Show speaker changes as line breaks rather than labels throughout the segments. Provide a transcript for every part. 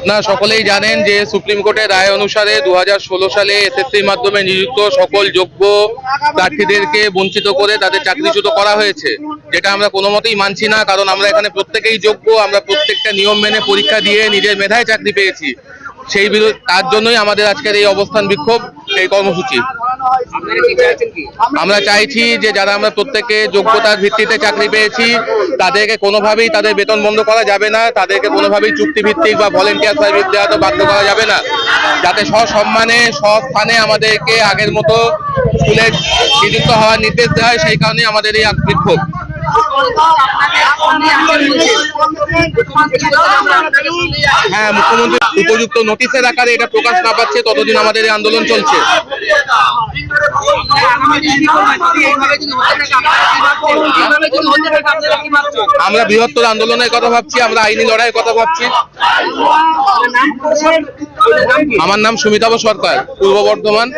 আপনারা সকলেই জানেন যে সুপ্রিম কোর্টের রায় অনুসারে দু হাজার ষোলো সালে এসএসসির মাধ্যমে নিযুক্ত সকল যোগ্য প্রার্থীদেরকে বঞ্চিত করে তাদের চাকরিচ্যুত করা হয়েছে, যেটা আমরা কোনো মতেই মানছি না, কারণ আমরা এখানে প্রত্যেকেই যোগ্য, আমরা প্রত্যেকটা নিয়ম মেনে পরীক্ষা দিয়ে নিজের মেধায় চাকরি পেয়েছি। সেই তার জন্যই আমাদের আজকের এই অবস্থান বিক্ষোভ। এই কর্মসূচি। আমরা চাইছি যে যারা আমরা প্রত্যেকে যোগ্যতার ভিত্তিতে চাকরি পেয়েছি তাদেরকে কোনোভাবেই তাদের বেতন বন্ধ করা যাবে না তাদেরকে কোনোভাবেই চুক্তিভিত্তিক বা ভলেন্টিয়ার সার্ভিস দেওয়া তো বাধ্য করা যাবে না। যাতে সসম্মানে সস্থানে আমাদেরকে আগের মতো স্কুলে নিযুক্ত হওয়ার নির্দেশ দেওয়া হয় সেই কারণে আমাদের এই বিক্ষোভ হ্যাঁ মুখ্যমন্ত্রী উপযুক্ত নোটিশের আকারে এটা প্রকাশ না পাচ্ছে, ততদিন আমাদের এই আন্দোলন চলছে। আমরা বৃহত্তর আন্দোলনের কথা ভাবছি, আমরা আইনি লড়াইয়ের কথা ভাবছি। আমার নাম সুমিতাভ সরকার, পূর্ব বর্ধমান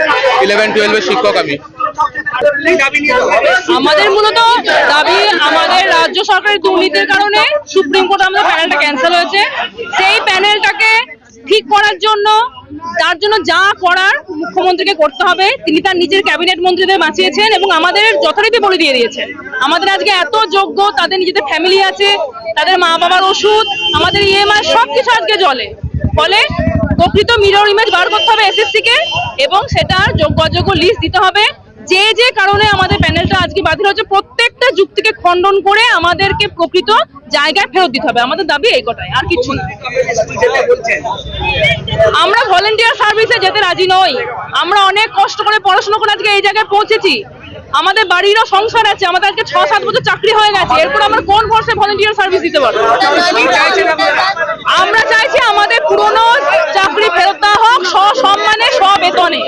ইলেভেন টুয়েলভের শিক্ষক আমি।
আমাদের মূলত দাবি আমাদের রাজ্য সরকারের দুর্নীতির কারণে সুপ্রিম কোর্ট আমাদের প্যানেলটা ক্যান্সেল হয়েছে। সেই প্যানেলটাকে ঠিক করার জন্য, তার জন্য যা করার মুখ্যমন্ত্রীকে করতে হবে, তিনি তার নিজের ক্যাবিনেট মন্ত্রীদের বাঁচিয়েছেন এবং আমাদের যথারীতি বলে দিয়ে দিয়েছেন। আমাদের আজকে এত যোগ্য, তাদের নিজেদের ফ্যামিলি আছে, তাদের মা বাবার ওষুধ, আমাদের ইএমআই সবকিছু আজকে জলে ফলে প্রকৃত মিরর ইমেজ বার করতে হবে এসএসসি কে এবং সেটার যোগ্য অযোগ্য লিস্ট দিতে হবে। যে যে কারণে আমাদের প্যানেলটা আজকে বাতিল হচ্ছে প্রত্যেকটা যুক্তিকে খণ্ডন করে আমাদেরকে প্রকৃত জায়গায় ফেরত দিতে হবে। আমাদের দাবি এই কথাই আর কিছু না। আমরা ভলেন্টিয়ার সার্ভিসে যেতে রাজি নই। আমরা অনেক কষ্ট করে পড়াশোনা করে আজকে এই জায়গায় পৌঁছেছি। আমাদের বাড়িরও সংসার আছে, আমাদের আজকে ছ সাত বছর চাকরি হয়ে গেছে। এরপর আমরা কোন বর্ষে ভলেন্টিয়ার সার্ভিস দিতে পারব? আমরা চাইছি আমাদের পুরনো চাকরি ফেরত দেওয়া হোক সসম্মানে সবেতনে